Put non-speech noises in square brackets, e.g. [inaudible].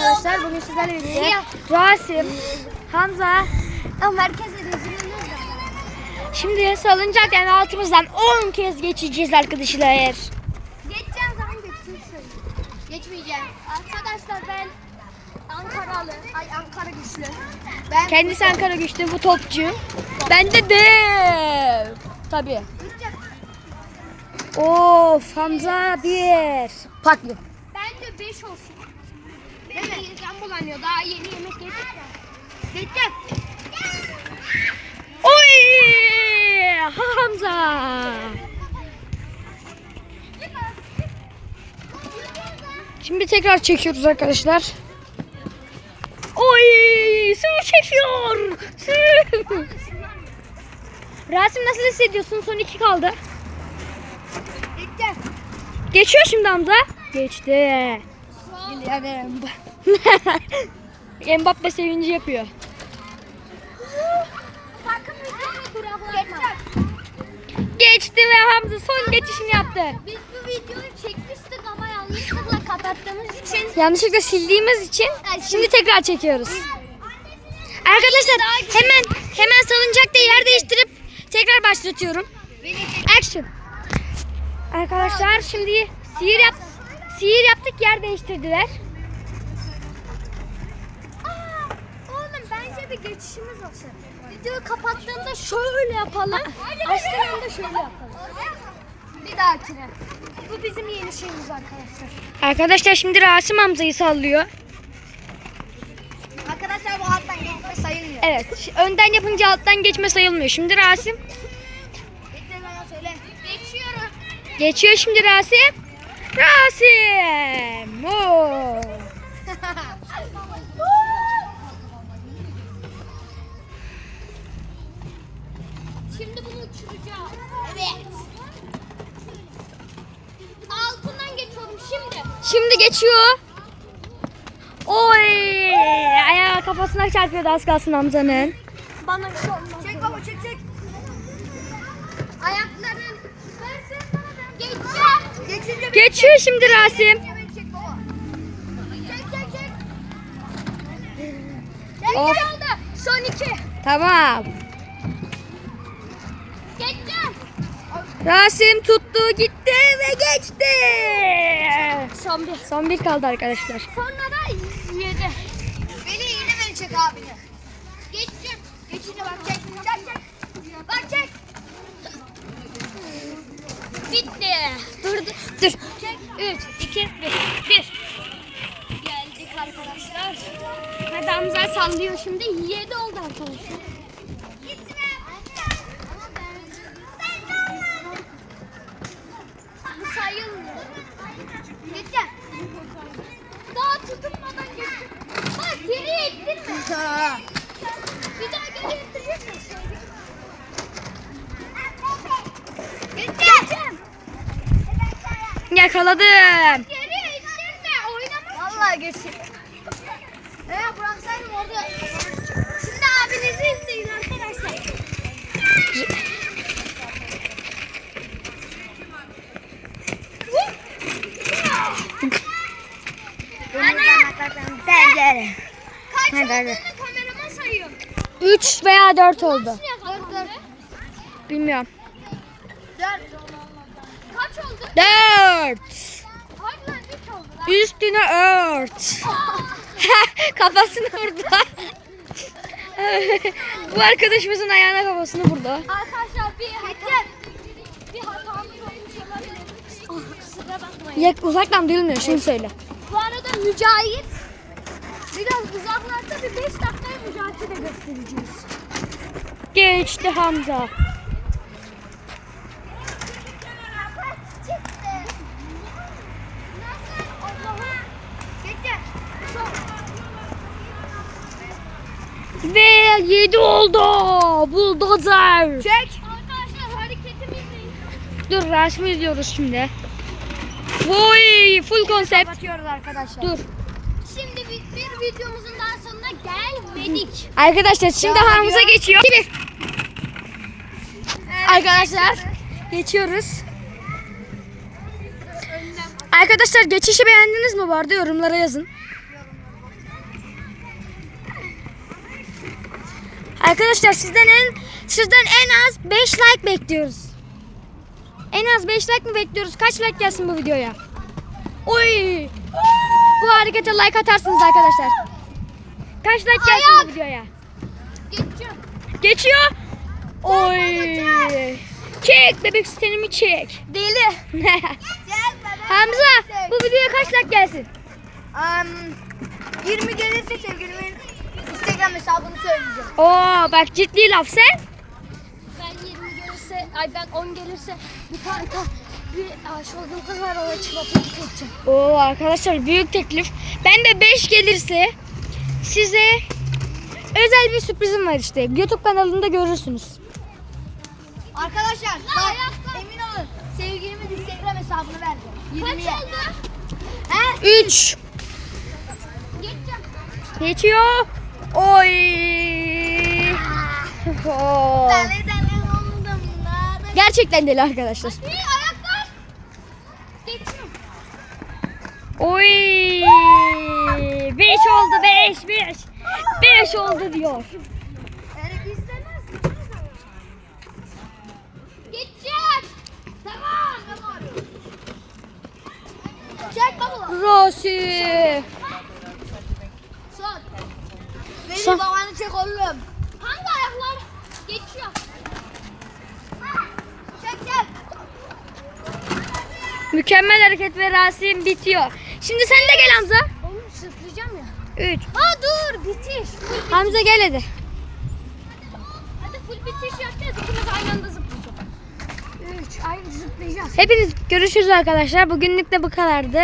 arkadaşlar. Bugün sizlerle birlikte Rasim, Hamza. Rezil Şimdi salıncak yani altımızdan 10 kez geçeceğiz arkadaşlar. Geçeceğim zaman söyle. Geçmeyeceğim. Arkadaşlar ben Ankaralı. Ay Ankara güçlü. Ben Kendisi Ankara güçlü bu topçu. Ben de dev. Tabii. Of Hamza bir. Patlı. ben de 5 olsun. Benim midem bulanıyor. Daha yeni yemek yedik ya. Geçeceğim. Oy! Hamza. Şimdi tekrar çekiyoruz arkadaşlar. Oy! Su çekiyor. Su. Rasim nasıl hissediyorsun? Son iki kaldı. Geçeceğim. Geçiyor şimdi Hamza. Geçti. Yani [laughs] Mbappe sevinci yapıyor. Sakın videoyu duraklatma. Geçti ve Hamza son geçişini yaptı. Biz bu videoyu çekmiştik ama yanlışlıkla kapattığımız için Yanlışlıkla sildiğimiz için şimdi tekrar çekiyoruz. Arkadaşlar hemen hemen salıncakta yer değiştirip tekrar başlatıyorum. Action. Arkadaşlar şimdi sihir yap sihir yaptık yer değiştirdiler. Aa, oğlum bence bir geçişimiz olsun. Videoyu kapattığında şöyle yapalım. Açtığında şöyle yapalım. Bir dahakine. Bu bizim yeni şeyimiz arkadaşlar. Arkadaşlar şimdi Rasim Hamza'yı sallıyor. Arkadaşlar bu alttan geçme sayılmıyor. Evet önden yapınca alttan geçme sayılmıyor. Şimdi Rasim Bekle bana söyle. Geçiyorum. geçiyor şimdi Rasim. Rasim. Oo. [laughs] Şimdi bunu uçuracağım. Evet. Altından geçiyorum şimdi. Geçiyor. Oy! Ayağı kafasına çarpıyordu az kalsın Hamza'nın. Bana bir şey olmaz. Çek baba çek çek. Ayakların. Geçince Geçiyor şimdi Rasim. Of. Son iki. Tamam. Geçeceğim. Rasim tuttu gitti ve geçti. Son bir. Son bir kaldı arkadaşlar. Sonra da yedi. Beni yine beni çek abini. Geçeceğim. Geçince bak çek. Çek çek. Bak çek. Bitti. Dur dur. Dur. Çek. 3, 2, 1. 1. Geldik arkadaşlar. Hadi Hamza sallıyor şimdi. 7 oldu arkadaşlar. Geçeceğim. Daha tutunmadan geçeceğim. Bak geriye ittin mi? Bir daha geriye ittirecek misin? Geçeceğim. Yakaladım. Geriye ittirme. Oynamak. Vallahi geçeyim. Evet bıraksaydım orada. Şimdi abinizi izleyin arkadaşlar. Hadi Hadi. olduğunu kameraman sayıyor. 3 veya 4 oldu. Bilmiyorum. Dört. Kaç oldu? 4. Hadi lan üç oldu lan. Üstüne ört. [laughs] [laughs] Kafasını vurdu. [laughs] Bu arkadaşımızın ayağına kafasını vurdu. Arkadaşlar bir hata, bir. Ya, uzaktan duyulmuyor şimdi söyle. Bu arada Mücahit biraz uzaklarda bir 5 dakikaya Mücahit'i de göstereceğiz. Geçti Hamza. Ve 7 oldu. Bulldozer. Çek. Arkadaşlar hareketimi izleyin. Dur resmi izliyoruz şimdi. Vay full konsept. Kapatıyoruz arkadaşlar. Dur. Şimdi bir, bir videomuzun Gelmedik. Arkadaşlar şimdi Devam geçiyor. Şimdi. Arkadaşlar geçiyoruz. Arkadaşlar geçişi beğendiniz mi vardı yorumlara yazın. Arkadaşlar sizden en sizden en az 5 like bekliyoruz. En az 5 like mi bekliyoruz? Kaç like gelsin bu videoya? Oy! Bu harekete like atarsınız arkadaşlar. Kaç like gelsin bu videoya? Geçeceğim. Geçiyor. Oy! Çek bebek sistemimi çek. Deli. [laughs] Hamza bu videoya kaç like gelsin? Um, 20 gelirse sevgilimin Instagram hesabını söyleyeceğim. Oo bak ciddi laf sen. Ben 20 gelirse, ay ben 10 gelirse bir tane ta, bir aşık olduğum kız var ona çikolata getireceğim. Oo arkadaşlar büyük teklif. Ben de 5 gelirse size özel bir sürprizim var işte. YouTube kanalında görürsünüz. Arkadaşlar bak emin olun sevgilimin Instagram hesabını verdi. 20'ye. Kaç oldu? He? 3 Geçeceğim. geçiyor. Oy. Oldum. Dale. Gerçekten deli arkadaşlar. Ayaklar. Geçiyorum. Oy. 5 oldu 5 5. 5 oldu diyor. Yani istemez. Geçeceğim. Tamam. Tamam. Çek baba. Rosi. Son. Benim Son. babanı çek oğlum. Hangi ayaklar? Geçiyor. Çek çek. Mükemmel hareket ve Rasim bitiyor. Şimdi sen de gel Hamza. Oğlum sırtlayacağım ya. 3. Ha dur bitiş. Full Hamza gel hadi. Hadi full bitiş yapacağız. İkimiz aynı anda zıplayacağız. Üç. Aynı zıplayacağız. Hepiniz görüşürüz arkadaşlar. Bugünlük de bu kadardı.